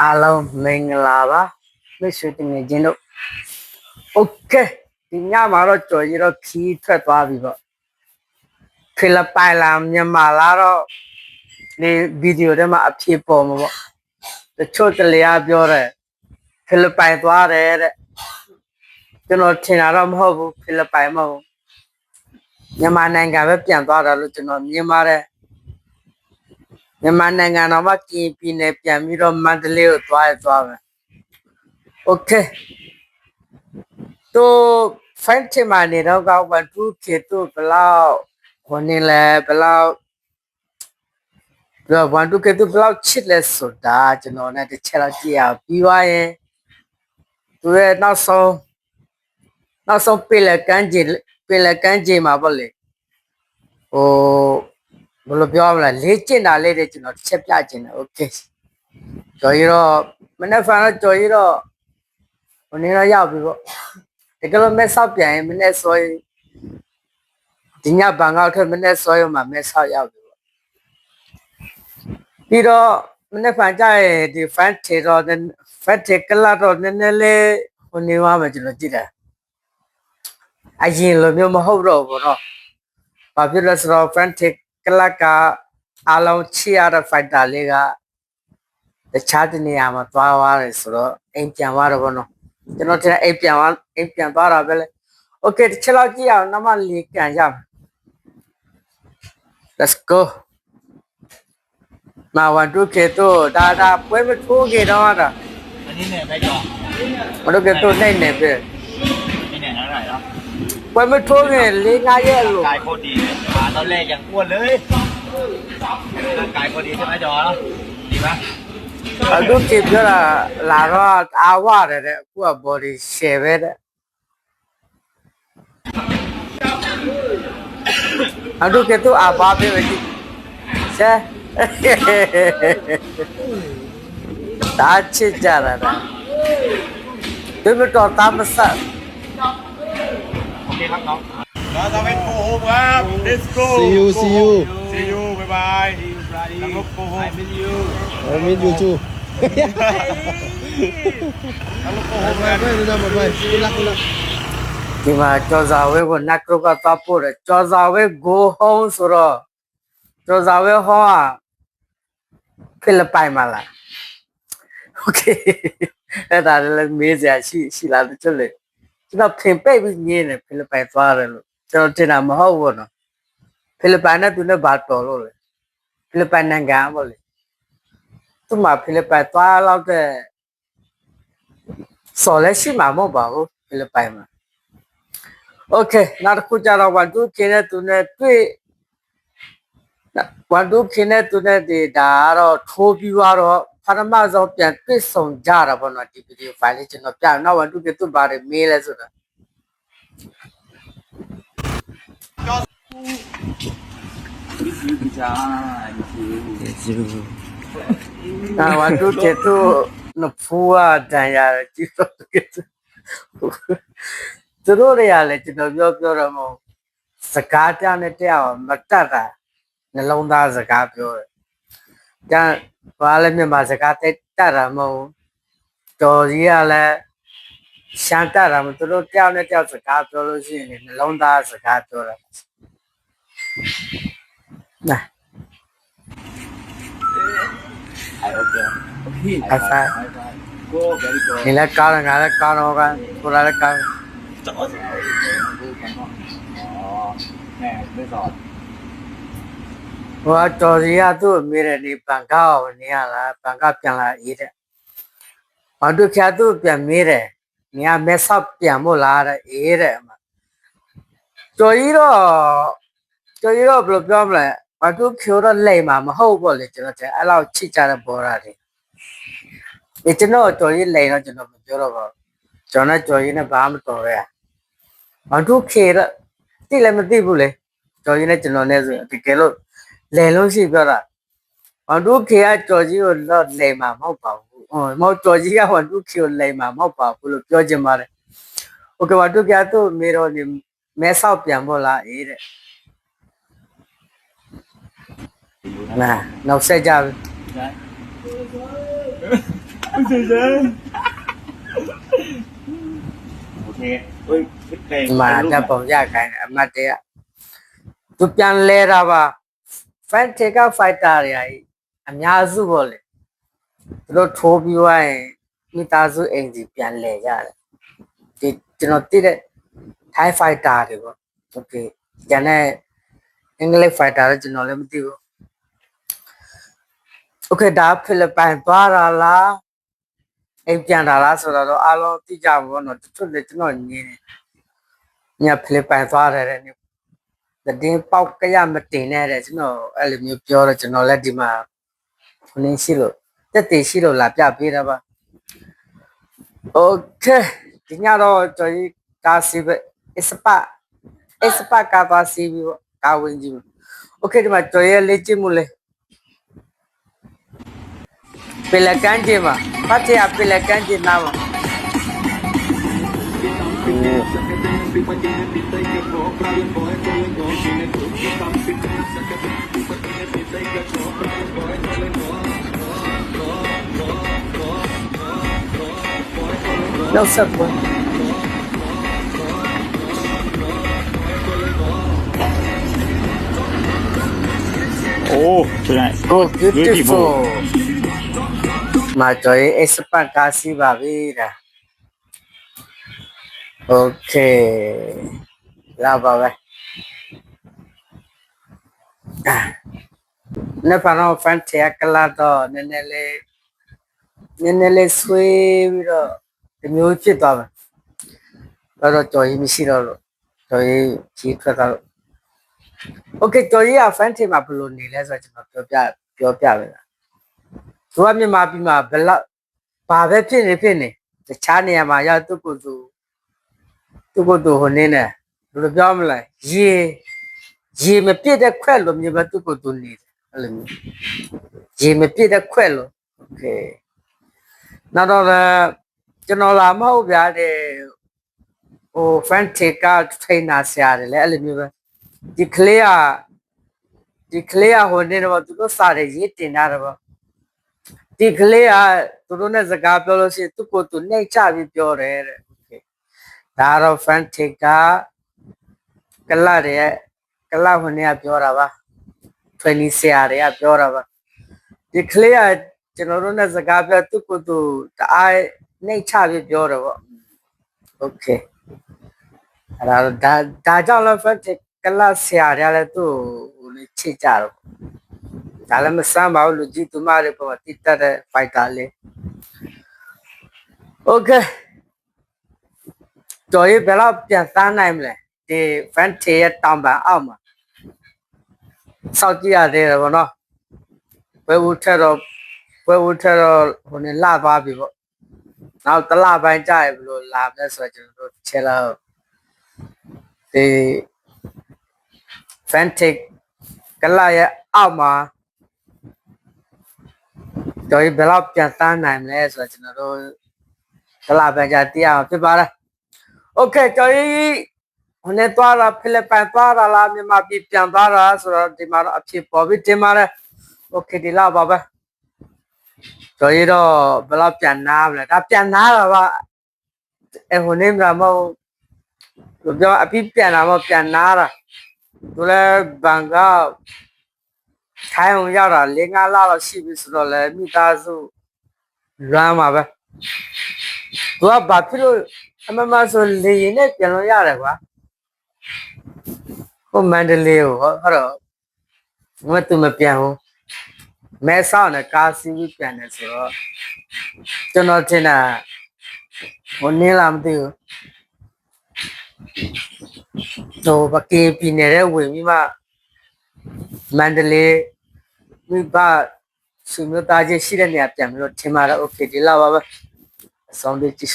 အားလုံးမင်္ဂလာပါမိတ်ဆွေတငယ်ချင်းတို့โอเคဒီညမှာတော့ကြော်ကြီးတော့ခီးထွက်သွားပြီပေါ့ဖိလစ်ပိုင်လာမြန်မာလာတော့ဒီဗီဒီယိုထဲမှာအဖြစ်ပေါ်မှာပေါ့တချို့တလေအားပြောတယ်ဖိလစ်ပိုင်သွားတယ်တဲ့ကျွန်တော်ထင်တာတော့မဟုတ်ဘူးဖိလစ်ပိုင်မဟုတ်ဘူးမြန်မာနိုင်ငံပဲပြန်သွားတာလို့ကျွန်တော်မြင်ပါတယ် မြန်မာနိုင်ငံတော်မှာကင်ပြည်နယ်ပြန်ပြီးတော့မန္တလေးကိုသွားရသွားမယ်โอเคတို့ find ချင်မှနေတော့ကောက်ပါသူခေတို့ဘလောက်ခေါနေလဲဘလောက်တော့ဝန်တုခေတို့ဘလောက်ချစ်လဲဆိုတာကျွန်တော်နဲ့တစ်ချက်တော့ကြည့်အောင်ပြီးွားရင်သူရဲ့နောက်ဆုံးနောက်ဆုံးပြည်လက်ကမ်းခြေပြည်လက်ကမ်းခြေမှာပေါ့လေဟို ဘယ်လိုပြောမလဲလေ့ကျင့်တာလေးတွေကျွန်တော်တစ်ချက်ပြချင်တယ်โอเคကျော်ရီတော့မနေ့ဖန်တော့ကျော်ရီတော့ဟိုနေ့တော့ရောက်ပြီပေါ့တကယ်လို့မဲဆောက်ပြန်ရင်မနေ့စောရင်ဒီညဘန်ကောက်ထက်မနေ့စောရင်မှမဲဆောက်ရောက်ပြီပေါ့ပြီးတော့မနေ့ဖန်ကြရင်ဒီ fan ထေတော့ fan ထေကလာတော့နည်းနည်းလေးဟိုနေသွားမှကျွန်တော်ကြည့်တယ်အရင်လိုမျိုးမဟုတ်တော့ဘူးเนาะ ဘာဖြစ်လဲဆိုတော့ Fantic ကလပ်ကအားလုံးချီရတဲ့ fighter လေးကတခြားတနေရာမှာသွားသွားတယ်ဆိုတော့အိမ်ပြန်သွားတော့ဘောနော်ကျွန်တော်တင်အိမ်ပြန်သွားအိမ်ပြန်သွားတာပဲလေ Okay တစ်ချက်လောက်ကြည့်အောင်နောက်မှလေးကန်ရမယ် Let's go มาวันทุกเคตัวดาดาပွဲမထိုးခဲ့တော့တာ อันนี้เนี่ยไม่จอ မတို့ကတော့နိုင်နေပဲ ပွဲမထိုးခင်၄၅ရက်လို့ กายโคตรดีเลยขาตอนแรกยังอ้วนเลยร่างกายโคตรดีใช่ไหมจอแล้วดีปะ အခုကြည့်ပြောတာလာတော့အာဝရတယ်တဲ့အခုက body share ပဲတဲ့အခုကတော့အာဘာပဲပဲကြည့်ဆဲဒါချစ်ကြတာဒါဒီမတော်တာမဆတ် โอ เคครับน้อง เราจะเป็นโกหกครับ let's go See you, see you. see you bye bye ทั้งลบโกหก มินยู I meet you too. ทั้งลบโกห Bye ก bye กัน bye, Nana, bye bye. Good luck, good luck. ဒီမှာကျော်စာဝဲကိုနတ်ကရုကသွားပို့တယ်ကျော်စာဝဲ go home ဆိုတော့ကျော်စာဝဲဟောကဖိလစ်ပိုင်မှာလား okay အဲ့ဒါလည်းမေးစရာရှိရှိလားတချို့လေ ကျွန်တော်ဖင်ပိတ်ပြီးညင်းတယ်ဖိလစ်ပိုင်သွားတယ်လို့ကျွန်တော်တင်တာမဟုတ်ဘူးနော်ဖိလစ်ပိုင်နဲ့သူနဲ့ဘာတော်လို့လဲဖိလစ်ပိုင်နိုင်ငံပေါ့လေသူမှဖိလစ်ပိုင်သွားတော့တဲ့စော်လည်းရှိမှာမဟုတ်ပါဘူးဖိလစ်ပိုင်မှာ โอเคနောက်တစ်ခုကျတော့1 2ခင်းတဲ့သူနဲ့တွေ့1 2ခင်းတဲ့သူနဲ့ဒီဒါကတော့ထိုးပြီးတော့ ပထမဆုံးပြန်တွေ့ဆုံကြတာပေါ့နော်ဒီဗီဒီယိုဖိုင်လေးကျွန်တော်ပြနောက်1 2ကသူ့ဘာတွေမေးလဲဆိုတာจ้าဒါ1 2ကသူ့နဖူးအတန်ရတယ်ကြည့်တော့တကယ်သူတို့တွေကလည်းကျွန်တော်ပြောပြောတော့မဟုတ်စကားတနဲ့တက်အောင်မတတ်တာနှလုံးသားစကားပြောတယ်။ဒါ 我阿勒咪嘛是搞逮逮啦，么，捉鱼阿勒想逮啦，咪都落钓那钓子搞捉落去，那捞大子搞捉啦。来，哎，OK，拜拜，拜拜，哥给你做。你来搞啦，阿来搞侬个，过来来搞。哦，哎，不错。 ဟိုကတော်ကြီးကသူ့အမေနဲ့နေပန်ကားကိုနေရလားပန်ကားပြန်လာရေးတဲ့။ဘာတို့ခါသူ့ပြန်မေးတယ်။နေရမဲဆောက်ပြန်မို့လားတဲ့အေးတဲ့အမ။တော်ကြီးတော့တော်ကြီးတော့ဘယ်လိုပြောမလဲ။ဘာတို့ဖြိုးတော့လိမ့်မှာမဟုတ်ပေါ့လေကျွန်တော်တဲ့အဲ့လောက်ချစ်ကြတဲ့ဘောရာတွေ။ဒီကျွန်တော်တော်ကြီးလိမ့်တော့ကျွန်တော်မပြောတော့ပါဘူး။ကျွန်တော်နဲ့တော်ကြီးနဲ့ဘာမှမတော်ရဲ။ဘာတို့ခေတော့တိလည်းမသိဘူးလေ။တော်ကြီးနဲ့ကျွန်တော်နဲ့ဆိုရင်တကယ်လို့ လဲလုံးရှိပြောတာဟောတို့ခေကကြော်ကြီးကိုတော့လဲမှာမဟုတ်ပါဘူးဟောမဟုတ်ကြော်ကြီးကဟောတို့ခေကိုလဲမှာမဟုတ်ပါဘူးလို့ပြောချင်ပါတယ်โอเคပါတို့ကသူ့မေတော်နေမဲဆောက်ပြန်ဖို့လားအေးတဲ့နာနောက်ဆက်ကြပြီ ใช่ โอเคเฮ้ยเพลง ဒီမှာဓာတ်ပုံရခိုင်းတယ်အမတ်တရသူပြန်လဲတာပါ Fantica Fighter တွေအအများစုပေါ့လေသူတို့ထိုးပြီးသွားရင်မိသားစုအိမ်စီပြန်လဲကြတယ်ဒီကျွန်တော်သိတဲ့ Thai Fighter တွေပေါ့ Okay ကျန်တဲ့အင်္ဂလိပ် Fighter တော့ကျွန်တော်လည်းမသိဘူး Okay ဒါဖိလစ်ပိုင်သွားတာလားအိမ်ပြန်တာလားဆိုတော့အားလုံးသိကြမှာပေါ့နော်တချို့လည်းကျွန်တော်ညင်းတယ်ညဖိလစ်ပိုင်သွားတယ်တဲ့ တည်ပေါက်ကရမတင်နဲ့တဲ့ကျွန်တော်အဲ့လိုမျိုးပြောတော့ကျွန်တော်လည်းဒီမှာခင်းရှိလို့တက်တည်ရှိလို့လာပြပေးတာပါโอเคဒီညတော့ကျွန်တော်ကာစီပဲအစပအစပကာပါစီပြီးပေါ့ကာဝင်ကြီးโอเคဒီမှာကျွန်တော်ရဲ့လေ့ကျင့်မှုလေပလကန်ကြီးမှာဖတ်ရပလကန်ကြီးနာ No subway. Oh, tonight. Oh, beautiful. Matoy, esa eh, pa kasi barira. ပါပြီဒါ Okay လာပါပဲနေပါတော့ fan တရကလာတော့နည်းနည်းလေးနည်းနည်းလေးဆွေးပြီးတော့ဒီမျိုးဖြစ်သွားမယ်တော့တော့ကြော်ရင်မရှိတော့လို့ကြော်ရင်ကြီးထွက်သွားလို့ Okay ကြော်ရင်က fan ထမှာဘယ်လိုနေလဲဆိုတော့ကျွန်တော်ပြောပြပြောပြမယ်လားသူကမြန်မာပြည်မှာဘယ်လောက်ဘာပဲဖြစ်နေဖြစ်နေတခြားနေရာမှာရောက်သူ့ကိုယ်သူ သူ့ကိုယ်သူဟိုနေနဲ့ဘယ်လိုပြောမလဲရေရေမပြည့်တဲ့ခွက်လိုမျိုးပဲသူ့ကိုယ်သူနေတယ်အဲ့လိုမျိုးရေမပြည့်တဲ့ခွက်လို Okay နောက်တော့လည်းကျွန်တော်လာမဟုတ်ဗျာတဲ့ဟို fan take out trainer ဆရာတယ်လေအဲ့လိုမျိုးပဲဒီကလေးကဒီကလေးကဟိုနေတော့သူတို့စားတယ်ရေးတင်တာတော့ဒီကလေးကသူတို့နဲ့စကားပြောလို့ရှိရင်သူ့ကိုယ်သူနှိတ်ချပြီးပြောတယ်တဲ့ તારો ફ્રેન્ડ ઠીકા કલા રે कला होने आप रहा फनी से आ रहे आप रहा देख लिया चनोरो ना जगह पे तू को तो आए नहीं छा भी प्योर हो ओके और दा दाजा लो फिर कला से आ रहा है तो अच्छे जा रहा ताले में साम आओ जी तुम्हारे पवती तर फाइट आले okay okay. တော်ရေးဘယ်တော့ပြန်သားနိုင်မလဲဒီ vente ရဲ့တောင်ပံအောက်မှာစောက်ကြည့်ရသေးတယ်ဗောနော်ဘယ်ဘူးထက်တော့ဘယ်ဘူးထက်တော့ဟိုနေလှသွားပြီဗောနောက်တလပိုင်းကြာရဘလို့လာမယ်ဆိုတော့ကျွန်တော်တို့ချဲလာဒီ vente ကလာရဲ့အောက်မှာတော်ရေးဘယ်တော့ပြန်သားနိုင်မလဲဆိုတော့ကျွန်တော်တို့ကလာပံကြာတရားဖြစ်ပါလား တယ် Okay ကျော်ကြီးဟိုနေသွားတာဖိလစ်ပိုင်သွားတာလားမြန်မာပြည်ပြန်သွားတာဆိုတော့ဒီမှာတော့အဖြစ်ပေါ်ပြီးတင်ပါတယ် โอเคဒီလောက်ပါပဲကျော်ရတော့ဘယ်တော့ပြန်နာမလဲဒါပြန်နာတာပါအဲဟိုနေမှာမဟုတ်ပြောအပြစ်ပြန်လာမပြန်နာတာသူလည်းဘန်ကထိုင်းအောင်ရောက်တာ၄၅လလောက်ရှိပြီဆိုတော့လည်းမိသားစုလွမ်းပါပဲသူကဘာဖြစ်လို့ အမမဆိုလေရင်နဲ့ပြန်လို့ရတယ်ကွာဟိုမန္တလေးကိုဟောတော့ငါတူမပြန်ဘူးမဲဆောက်နဲ့ကားစီးပြီးပြန်တယ်ဆိုတော့ကျွန်တော်ထင်တာဟိုနင်းလာမသိဘူးတော့ပကေပြည်နယ်ရဲ့ဝင်ပြီးမှမန္တလေးမိဘဆွေမျိုးသားချင်းရှိတဲ့နေရာပြန်ပြီးတော့ထင်ပါတော့ okay ဒီလောက်ပါပဲ အဆောင်လေးကြည့်